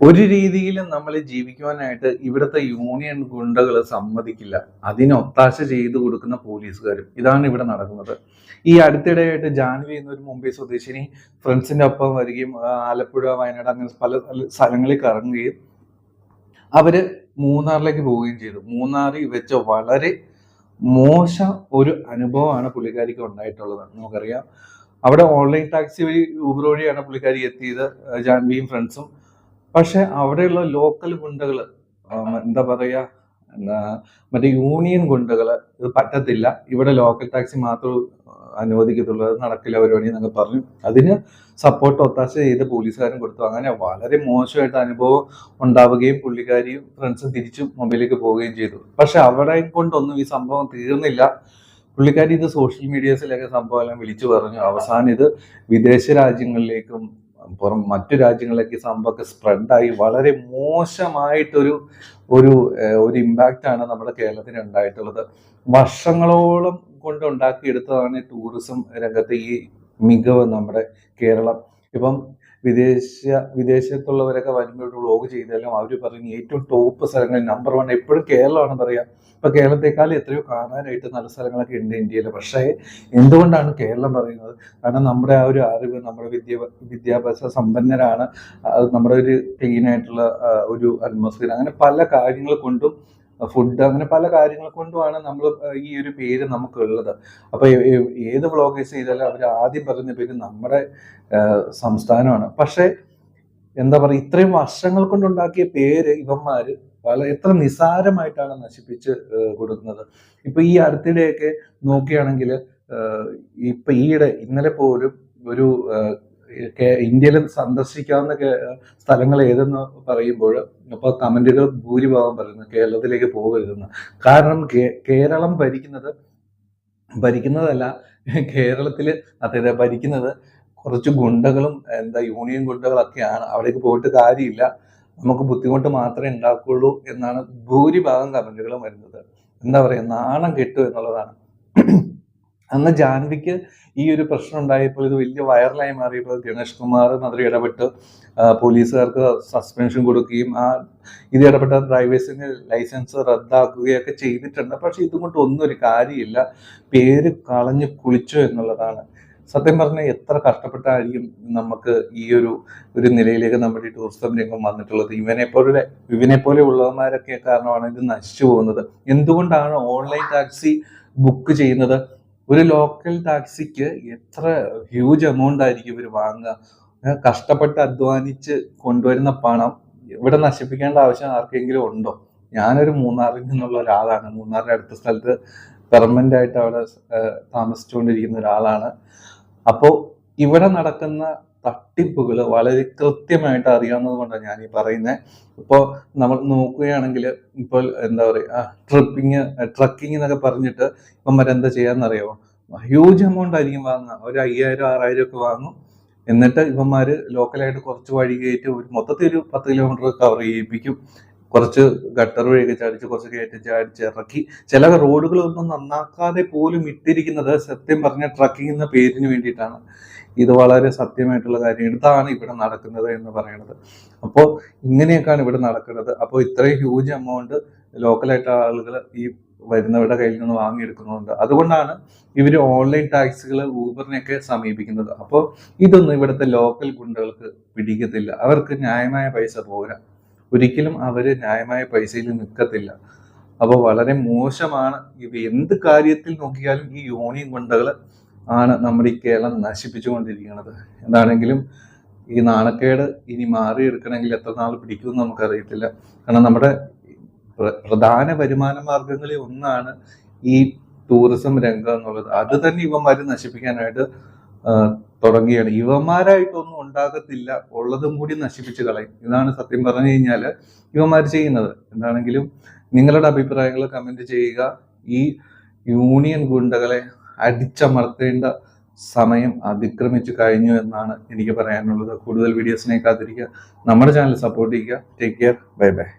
ഒരു രീതിയിലും നമ്മൾ ജീവിക്കുവാനായിട്ട് ഇവിടുത്തെ യൂണിയൻ ഗുണ്ടകൾ സമ്മതിക്കില്ല. അതിന് ഒത്താശ ചെയ്തു കൊടുക്കുന്ന പോലീസുകാരും ഇതാണ് ഇവിടെ നടക്കുന്നത്. ഈ അടുത്തിടെയായിട്ട് ജാൻവി എന്നൊരു മുംബൈ സ്വദേശിനി ഫ്രണ്ട്സിന്റെ ഒപ്പം വരികയും ആലപ്പുഴ വയനാട് അങ്ങനെ പല സ്ഥലങ്ങളിൽ കറങ്ങുകയും അവർ മൂന്നാറിലേക്ക് പോവുകയും ചെയ്തു. മൂന്നാറിൽ വെച്ച വളരെ മോശ ഒരു അനുഭവമാണ് പുള്ളിക്കാരിക്ക് ഉണ്ടായിട്ടുള്ളത്. നമുക്കറിയാം. അവിടെ ഓൺലൈൻ ടാക്സി വഴി ഊബർ വഴിയാണ് പുള്ളിക്കാരി എത്തിയത് ജാൻവിയും ഫ്രണ്ട്സും. പക്ഷെ അവിടെയുള്ള ലോക്കൽ ഗുണ്ടകൾ എന്താ പറയുക മറ്റേ യൂണിയൻ ഗുണ്ടകൾ ഇത് പറ്റത്തില്ല. ഇവിടെ ലോക്കൽ ടാക്സി മാത്രം അനുവദിക്കത്തുള്ളൂ. അത് നടക്കില്ല പരിപാടി എന്നൊക്കെ പറഞ്ഞു. അതിന് സപ്പോർട്ട് ഒത്താശ ചെയ്ത് പോലീസുകാരും കൊടുത്തു. അങ്ങനെ വളരെ മോശമായിട്ട് അനുഭവം ഉണ്ടാവുകയും പുള്ളിക്കാരിയും ഫ്രണ്ട്സും തിരിച്ചു മൊബൈലിലേക്ക് പോവുകയും ചെയ്തു. പക്ഷെ അവിടെ കൊണ്ടൊന്നും ഈ സംഭവം തീർന്നില്ല. പുള്ളിക്കാരി ഇത് സോഷ്യൽ മീഡിയസിലൊക്കെ സംഭവം എല്ലാം വിളിച്ചു പറഞ്ഞു. അവസാനം ഇത് വിദേശ രാജ്യങ്ങളിലേക്കും പുറം മറ്റു രാജ്യങ്ങളിലേക്ക് സംഭവം സംഭവമൊക്കെ സ്പ്രെഡായി വളരെ മോശമായിട്ടൊരു ഒരു ഒരു ഇമ്പാക്റ്റ് ആണ് നമ്മുടെ കേരളത്തിന് ഉണ്ടായിട്ടുള്ളത്. വർഷങ്ങളോളം കൊണ്ട് ഉണ്ടാക്കിയെടുത്തതാണ് ടൂറിസം രംഗത്തെ ഈ മികവ് നമ്മുടെ കേരളം. ഇപ്പം വിദേശ വിദേശത്തുള്ളവരൊക്കെ വരുമ്പോൾ വ്ളോഗ് ചെയ്താലും അവർ പറയും ഏറ്റവും ടോപ്പ് സ്ഥലങ്ങൾ നമ്പർ വൺ എപ്പോഴും കേരളമാണ് പറയാ. ഇപ്പൊ കേരളത്തെക്കാൾ എത്രയോ കാണാനായിട്ട് നല്ല സ്ഥലങ്ങളൊക്കെ ഉണ്ട് ഇന്ത്യയിൽ പക്ഷേ എന്തുകൊണ്ടാണ് കേരളം പറയുന്നത്? കാരണം നമ്മുടെ ആ ഒരു അറിവ് നമ്മുടെ വിദ്യ വിദ്യാഭ്യാസ സമ്പന്നരാണ്. നമ്മുടെ ഒരു ക്ലീനായിട്ടുള്ള ഒരു അറ്റ്മോസ്ഫിയർ അങ്ങനെ പല കാര്യങ്ങൾ കൊണ്ടും ഫുഡ് അങ്ങനെ പല കാര്യങ്ങൾ കൊണ്ടുമാണ് നമ്മൾ ഈ ഒരു പേര് നമുക്കുള്ളത്. അപ്പൊ ഏ- ഏ- ഏത് വ്ളോഗേഴ്സ് ചെയ്താലും അവർ ആദ്യം പറയുന്ന പേര് നമ്മുടെ സംസ്ഥാനമാണ്. പക്ഷെ എന്താ പറയുക ഇത്രയും വർഷങ്ങൾ കൊണ്ടുണ്ടാക്കിയ പേര് ഇവന്മാര് വളരെ എത്ര നിസാരമായിട്ടാണ് നശിപ്പിച്ച് കൊടുക്കുന്നത്. ഇപ്പൊ ഈ അടുത്തിടെയൊക്കെ നോക്കുകയാണെങ്കിൽ ഇപ്പൊ ഈയിടെ ഇന്നലെ പോലും ഒരു ഇന്ത്യയിൽ സന്ദർശിക്കാവുന്ന സ്ഥലങ്ങൾ ഏതെന്ന് പറയുമ്പോൾ ഇപ്പൊ കമന്റുകൾ ഭൂരിഭാഗം പറയുന്നു കേരളത്തിലേക്ക് പോകരുതെന്ന്. കാരണം കേരളം ഭരിക്കുന്നത് ഭരിക്കുന്നതല്ല കേരളത്തിൽ അതായത് ഭരിക്കുന്നത് കുറച്ച് ഗുണ്ടകളും എന്താ യൂണിയൻ ഗുണ്ടകളൊക്കെയാണ്. അവിടേക്ക് പോയിട്ട് കാര്യമില്ല. നമുക്ക് ബുദ്ധിമുട്ട് മാത്രമേ ഉണ്ടാക്കുള്ളൂ എന്നാണ് ഭൂരിഭാഗം കമന്റുകളും വരുന്നത്. എന്താ പറയാ നാണം കെട്ടു എന്നുള്ളതാണ്. അന്ന് ജാൻവിക്ക് ഈ ഒരു പ്രശ്നം ഉണ്ടായപ്പോൾ ഇത് വലിയ വൈറലായി മാറിയപ്പോൾ ഗണേഷ് കുമാർ മന്ത്രി ഇടപെട്ട് പോലീസുകാർക്ക് സസ്പെൻഷൻ കൊടുക്കുകയും ആ ഇത് ഇടപെട്ട ഡ്രൈവേഴ്സിന് ലൈസൻസ് റദ്ദാക്കുകയൊക്കെ ചെയ്തിട്ടുണ്ട്. പക്ഷേ ഇതുകൊണ്ട് ഒന്നും ഒരു കാര്യമില്ല. പേര് കളഞ്ഞു കുളിച്ചു എന്നുള്ളതാണ്. സത്യം പറഞ്ഞാൽ എത്ര കഷ്ടപ്പെട്ടായിരിക്കും നമുക്ക് ഈ ഒരു ഒരു നിലയിലേക്ക് നമ്മുടെ ടൂറിസം രംഗം വന്നിട്ടുള്ളത്. ഇവനെ പോലെ ഇവനെ പോലെ ഉള്ളവന്മാരൊക്കെ കാരണമാണ് ഇത് നശിച്ചു പോകുന്നത്. എന്തുകൊണ്ടാണ് ഓൺലൈൻ ടാക്സി ബുക്ക് ചെയ്യുന്നത്? ഒരു ലോക്കൽ ടാക്സിക്ക് എത്ര ഹ്യൂജ് എമൗണ്ട് ആയിരിക്കും ഇവർ വാങ്ങുക? കഷ്ടപ്പെട്ട് അധ്വാനിച്ച് കൊണ്ടുവരുന്ന പണം ഇവിടെ നശിപ്പിക്കേണ്ട ആവശ്യം ആർക്കെങ്കിലും ഉണ്ടോ? ഞാനൊരു മൂന്നാറിൽ നിന്നുള്ള ഒരാളാണ്. മൂന്നാറിന്റെ അടുത്ത സ്ഥലത്ത് പെർമനന്റ് ആയിട്ട് അവിടെ താമസിച്ചുകൊണ്ടിരിക്കുന്ന ഒരാളാണ്. അപ്പോൾ ഇവിടെ നടക്കുന്ന തട്ടിപ്പുകൾ വളരെ കൃത്യമായിട്ട് അറിയാവുന്നത് കൊണ്ടാണ് ഞാൻ ഈ പറയുന്നത് ഇപ്പോൾ നമ്മൾ നോക്കുകയാണെങ്കിൽ ഇപ്പോൾ എന്താ പറയുക ട്രിപ്പിങ് ട്രക്കിംഗ് എന്നൊക്കെ പറഞ്ഞിട്ട് ഇപ്പം മറ്റെന്താ ചെയ്യാന്നറിയാമോ ഹ്യൂജ് എമൗണ്ട് ആയിരിക്കും വാങ്ങുക. ഒരു അയ്യായിരം ആറായിരം ഒക്കെ വാങ്ങും. എന്നിട്ട് ഇവന്മാര് ലോക്കലായിട്ട് കുറച്ച് വഴി കയറ്റി ഒരു മൊത്തത്തിൽ ഒരു പത്ത് കിലോമീറ്റർ കവർ ചെയ്യിപ്പിക്കും. കുറച്ച് ഗട്ടർ വഴിയൊക്കെ ചാടിച്ച് കുറച്ച് കയറ്റി ചാടിച്ച് ഇറക്കി. ചില റോഡുകളൊന്നും നന്നാക്കാതെ പോലും ഇട്ടിരിക്കുന്നത് സത്യം പറഞ്ഞ ട്രക്കിംഗ് എന്ന പേരിന് വേണ്ടിയിട്ടാണ്. ഇത് വളരെ സത്യമായിട്ടുള്ള കാര്യം. ഇതാണ് ഇവിടെ നടക്കുന്നത് എന്ന് പറയുന്നത് അപ്പോൾ ഇങ്ങനെയൊക്കെയാണ് ഇവിടെ നടക്കുന്നത്. അപ്പോൾ ഇത്രയും ഹ്യൂജ് എമൗണ്ട് ലോക്കലായിട്ട് ആളുകൾ ഈ വരുന്നവരുടെ കയ്യിൽ നിന്ന് വാങ്ങിയെടുക്കുന്നുണ്ട് അതുകൊണ്ടാണ് ഇവർ ഓൺലൈൻ ടാക്സികൾ ഊബറിനെയൊക്കെ സമീപിക്കുന്നത്. അപ്പോൾ ഇതൊന്നും ഇവിടുത്തെ ലോക്കൽ ഗുണ്ടകൾക്ക് പിടിക്കത്തില്ല. അവർക്ക് ന്യായമായ പൈസ പോരാ. ഒരിക്കലും അവർ ന്യായമായ പൈസയിൽ നിൽക്കത്തില്ല. അപ്പോൾ വളരെ മോശമാണ് ഇവ എന്ത് കാര്യത്തിൽ നോക്കിയാലും ഈ യൂണിയൻ ഗുണ്ടകൾ ആണ് നമ്മുടെ ഈ കേരളം നശിപ്പിച്ചുകൊണ്ടിരിക്കുന്നത്. എന്താണെങ്കിലും ഈ നാണക്കേട് ഇനി മാറിയെടുക്കണമെങ്കിൽ എത്ര നാൾ പിടിക്കുമെന്ന് നമുക്കറിയത്തില്ല. കാരണം നമ്മുടെ പ്രധാന വരുമാന മാർഗങ്ങളിൽ ഒന്നാണ് ഈ ടൂറിസം രംഗം എന്നുള്ളത്. അത് തന്നെ ഇവന്മാര് നശിപ്പിക്കാനായിട്ട് തുടങ്ങിയാണ്. ഇവന്മാരായിട്ടൊന്നും ഉണ്ടാകത്തില്ല. ഉള്ളതും കൂടി നശിപ്പിച്ചു കളയും. ഇതാണ് സത്യം പറഞ്ഞു കഴിഞ്ഞാൽ ഇവന്മാർ ചെയ്യുന്നത്. എന്താണെങ്കിലും നിങ്ങളുടെ അഭിപ്രായങ്ങൾ കമന്റ് ചെയ്യുക. ഈ യൂണിയൻ ഗുണ്ടകളെ അടിച്ചമർത്തേണ്ട സമയം അതിക്രമിച്ചു കഴിഞ്ഞു എന്നാണ് എനിക്ക് പറയാനുള്ളത്. കൂടുതൽ വീഡിയോസിനെ കാത്തിരിക്കുക. നമ്മുടെ ചാനൽ സപ്പോർട്ട് ചെയ്യുക. Take care bye bye